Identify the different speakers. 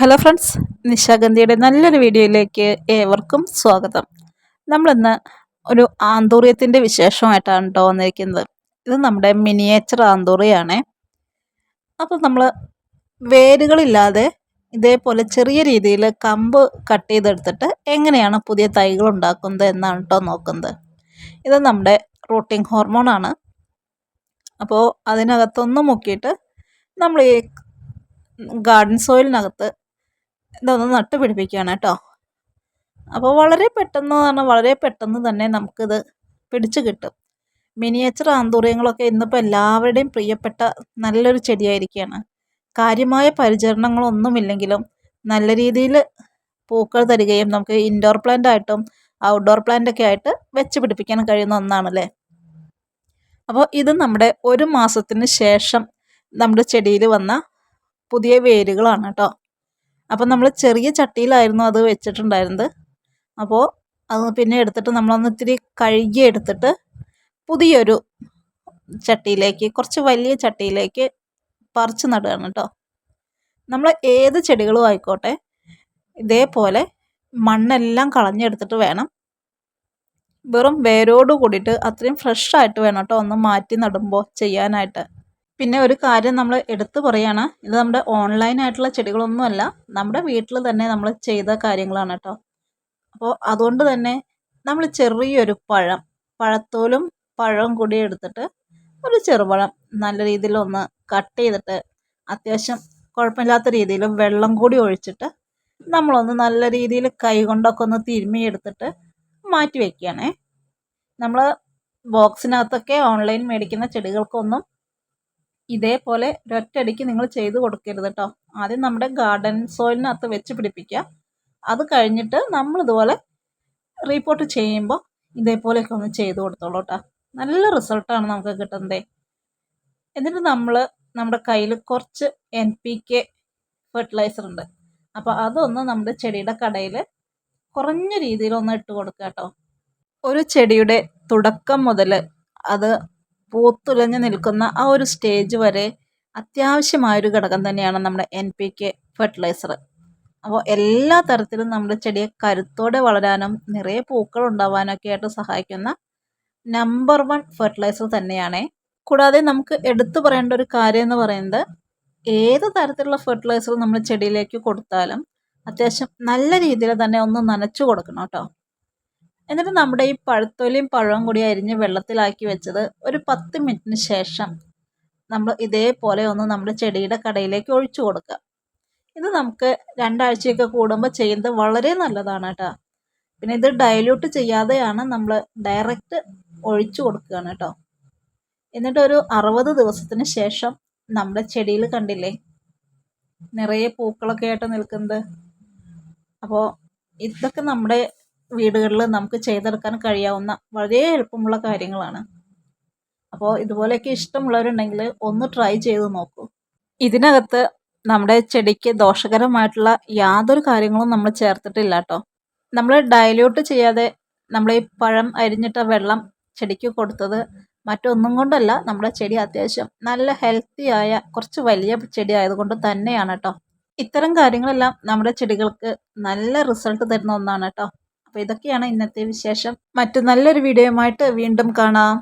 Speaker 1: Hello friends നിശാഗന്ധിയുടെ നല്ലൊരു വീഡിയോയിലേക്ക് ഏവർക്കും സ്വാഗതം. നമ്മളിന്ന് ഒരു ആന്തൂറിയത്തിന്റെ വിശേഷമായിട്ടാണ് കേട്ടോ വന്നിരിക്കുന്നത്. ഇത് നമ്മുടെ മിനിയേച്ചർ ആന്തൂറിയാണ്. അപ്പോൾ നമ്മൾ വേരുകളില്ലാതെ ഇതേപോലെ ചെറിയ രീതിയിൽ കമ്പ് കട്ട് ചെയ്തെടുത്തിട്ട് എങ്ങനെയാണ് പുതിയ തൈകൾ ഉണ്ടാക്കുന്നത് എന്നാണ് കേട്ടോ നോക്കുന്നത്. ഇത് നമ്മുടെ റൂട്ടിംഗ് ഹോർമോണാണ് അപ്പോൾ അതിനകത്തൊന്ന് മുക്കിയിട്ട് നമ്മൾ ഈ ഗാർഡൻ സോയിലിനകത്ത് ഇതൊന്ന് നട്ട് പിടിപ്പിക്കുകയാണ് കേട്ടോ. അപ്പോൾ വളരെ പെട്ടെന്ന് പറഞ്ഞാൽ വളരെ പെട്ടെന്ന് തന്നെ നമുക്കിത് പിടിച്ച് കിട്ടും. മിനിയേച്ചർ ആന്തൂറിയങ്ങളൊക്കെ ഇന്നിപ്പോൾ എല്ലാവരുടെയും പ്രിയപ്പെട്ട നല്ലൊരു ചെടിയായിരിക്കുകയാണ് കാര്യമായ പരിചരണങ്ങളൊന്നുമില്ലെങ്കിലും നല്ല രീതിയിൽ പൂക്കൾ തരികയും നമുക്ക് ഇൻഡോർ പ്ലാന്റ് ആയിട്ടും ഔട്ട്ഡോർ പ്ലാന്റ് ഒക്കെ ആയിട്ട് വെച്ച് പിടിപ്പിക്കാൻ കഴിയുന്ന ഒന്നാണല്ലേ? അപ്പോൾ ഇത് നമ്മുടെ ഒരു മാസത്തിന് ശേഷം നമ്മുടെ ചെടിയിൽ വന്ന പുതിയ വേരുകളാണ് കേട്ടോ. അപ്പോൾ നമ്മൾ ചെറിയ ചട്ടിയിലായിരുന്നു അത് വെച്ചിട്ടുണ്ടായിരുന്നത്. അപ്പോൾ അത് പിന്നെ എടുത്തിട്ട് നമ്മളൊന്ന് ഇത്തിരി കഴുകി എടുത്തിട്ട് പുതിയൊരു ചട്ടിയിലേക്ക് കുറച്ച് വലിയ ചട്ടിയിലേക്ക് പറിച്ച് നടുകയാണ് കേട്ടോ നമ്മൾ ഏത് ചെടികളും ആയിക്കോട്ടെ ഇതേപോലെ മണ്ണെല്ലാം കളഞ്ഞെടുത്തിട്ട് വേണം. വെറും വേരോട് കൂടിയിട്ട് അത്രയും ഫ്രഷ് ആയിട്ട് വേണം കേട്ടോ ഒന്ന് മാറ്റി നടുമ്പോൾ ചെയ്യാനായിട്ട്. പിന്നെ ഒരു കാര്യം നമ്മൾ എടുത്തു പറയുകയാണ് ഇത് നമ്മുടെ ഓൺലൈൻ ആയിട്ടുള്ള ചെടികളൊന്നുമല്ല നമ്മുടെ വീട്ടിൽ തന്നെ നമ്മൾ ചെയ്ത കാര്യങ്ങളാണ് കേട്ടോ. അപ്പോൾ അതുകൊണ്ട് തന്നെ നമ്മൾ ചെറിയൊരു പഴം പഴത്തോലും പഴവും കൂടി എടുത്തിട്ട് ഒരു ചെറുപഴം നല്ല രീതിയിൽ ഒന്ന് കട്ട് ചെയ്തിട്ട് അത്യാവശ്യം കുഴപ്പമില്ലാത്ത രീതിയിൽ വെള്ളം കൂടി ഒഴിച്ചിട്ട് നമ്മളൊന്ന് നല്ല രീതിയിൽ കൈ കൊണ്ടൊക്കെ ഒന്ന് തിരുമ്മി എടുത്തിട്ട് മാറ്റി വയ്ക്കുകയാണേ നമ്മൾ ബോക്സിനകത്തൊക്കെ ഓൺലൈൻ മേടിക്കുന്ന ചെടികൾക്കൊന്നും ഇതേപോലെ ഒരൊറ്റയടിക്ക് നിങ്ങൾ ചെയ്ത് കൊടുക്കരുത് കേട്ടോ ആദ്യം നമ്മുടെ ഗാർഡൻ സോയിലിനകത്ത് വെച്ച് പിടിപ്പിക്കുക. അത് കഴിഞ്ഞിട്ട് നമ്മളിതുപോലെ റീപ്പോർട്ട് ചെയ്യുമ്പോൾ ഇതേപോലെയൊക്കെ ഒന്ന് ചെയ്ത് കൊടുത്തോളൂ കേട്ടോ നല്ല റിസൾട്ടാണ് നമുക്ക് കിട്ടുന്നത്. എന്നിട്ട് നമ്മൾ നമ്മുടെ കയ്യിൽ കുറച്ച് എൻ പി കെ ഫെർട്ടിലൈസർ ഉണ്ട്. അപ്പോൾ അതൊന്ന് നമ്മുടെ ചെടിയുടെ കടയിൽ കുറഞ്ഞ രീതിയിലൊന്ന് ഇട്ട് കൊടുക്കുക കേട്ടോ ഒരു ചെടിയുടെ തുടക്കം മുതൽ അത് പൂത്തുലഞ്ഞ് നിൽക്കുന്ന ആ ഒരു സ്റ്റേജ് വരെ അത്യാവശ്യമായൊരു ഘടകം തന്നെയാണ് നമ്മുടെ എൻ പി കെ ഫെർട്ടിലൈസർ അപ്പോൾ എല്ലാ തരത്തിലും നമ്മുടെ ചെടിയെ കരുത്തോടെ വളരാനും നിറയെ പൂക്കൾ ഉണ്ടാവാനൊക്കെ ആയിട്ട് സഹായിക്കുന്ന നമ്പർ വൺ ഫെർട്ടിലൈസർ തന്നെയാണ്. കൂടാതെ നമുക്ക് എടുത്തു പറയേണ്ട ഒരു കാര്യം എന്ന് പറയുന്നത് ഏത് തരത്തിലുള്ള ഫെർട്ടിലൈസർ നമ്മൾ ചെടിയിലേക്ക് കൊടുത്താലും അത്യാവശ്യം നല്ല രീതിയിൽ തന്നെ ഒന്ന് നനച്ചു കൊടുക്കണം കേട്ടോ. എന്നിട്ട് നമ്മുടെ ഈ പഴത്തൊലിയും പഴവും കൂടി അരിഞ്ഞ് വെള്ളത്തിലാക്കി വെച്ചത് ഒരു പത്ത് മിനിറ്റിന് ശേഷം നമ്മൾ ഇതേപോലെ ഒന്ന് നമ്മുടെ ചെടിയുടെ കടയിലേക്ക് ഒഴിച്ചു കൊടുക്കുക. ഇത് നമുക്ക് രണ്ടാഴ്ചയൊക്കെ കൂടുമ്പോൾ ചെയ്യുന്നത് വളരെ നല്ലതാണ് കേട്ടോ. പിന്നെ ഇത് ഡയല്യൂട്ട് ചെയ്യാതെയാണ് നമ്മൾ ഡയറക്റ്റ് ഒഴിച്ചു കൊടുക്കുകയാണ് കേട്ടോ. എന്നിട്ട് ഒരു അറുപത് ദിവസത്തിന് ശേഷം നമ്മുടെ ചെടിയിൽ കണ്ടില്ലേ? നിറയെ പൂക്കളൊക്കെ ആയിട്ട് നിൽക്കുന്നത്. അപ്പോൾ ഇതൊക്കെ നമ്മുടെ വീടുകളിൽ നമുക്ക് ചെയ്തെടുക്കാൻ കഴിയാവുന്ന വളരെ എളുപ്പമുള്ള കാര്യങ്ങളാണ്. അപ്പോൾ ഇതുപോലെയൊക്കെ ഇഷ്ടമുള്ളവരുണ്ടെങ്കിൽ ഒന്ന് ട്രൈ ചെയ്ത് നോക്കൂ. ഇതിനകത്ത് നമ്മുടെ ചെടിക്ക് ദോഷകരമായിട്ടുള്ള യാതൊരു കാര്യങ്ങളും നമ്മൾ ചേർത്തിട്ടില്ല കേട്ടോ നമ്മൾ ഡയല്യൂട്ട് ചെയ്യാതെ നമ്മൾ ഈ പഴം അരിഞ്ഞിട്ട വെള്ളം ചെടിക്ക് കൊടുത്തത് മറ്റൊന്നും കൊണ്ടല്ല നമ്മുടെ ചെടി അത്യാവശ്യം നല്ല ഹെൽത്തി ആയ കുറച്ച് വലിയ ചെടി ആയതുകൊണ്ട് തന്നെയാണ് കേട്ടോ ഇത്തരം കാര്യങ്ങളെല്ലാം നമ്മുടെ ചെടികൾക്ക് നല്ല റിസൾട്ട് തരുന്ന ഒന്നാണ് കേട്ടോ അപ്പോൾ ഇതൊക്കെയാണ് ഇന്നത്തെ വിശേഷം. മറ്റു നല്ലൊരു വീഡിയോയുമായിട്ട് വീണ്ടും കാണാം.